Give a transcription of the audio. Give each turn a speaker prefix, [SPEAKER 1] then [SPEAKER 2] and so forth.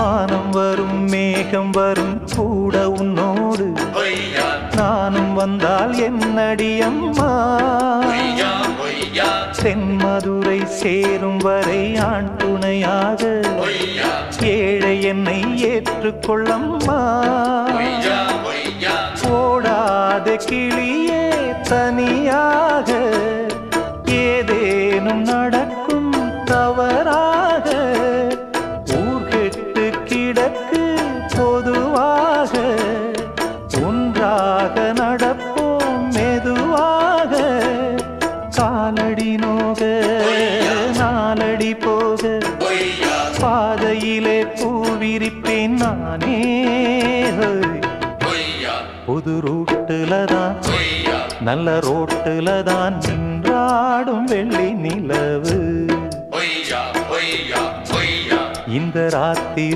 [SPEAKER 1] வானம் வரும் மேகம் வரும் கூட உன்னோடு. நானும் வந்தால்
[SPEAKER 2] என்னடி அம்மா?
[SPEAKER 1] தென்மதுரை சேரும் வரை ஆண் துணையாக. ஏழை என்னை ஏற்றுக்கொள்ளம்மா?
[SPEAKER 2] பொய்யா
[SPEAKER 1] ஓடாத கிளியே தனியாக. ஏதேனும் நடக்க போக நாலடி போக பாதையிலே பூவிரிப்பேன் நானே. புது ரூட்டுல தான் நல்ல ரோட்டுல தான் நின்றாடும் வெள்ளி நிலவு. இந்த ராத்திரி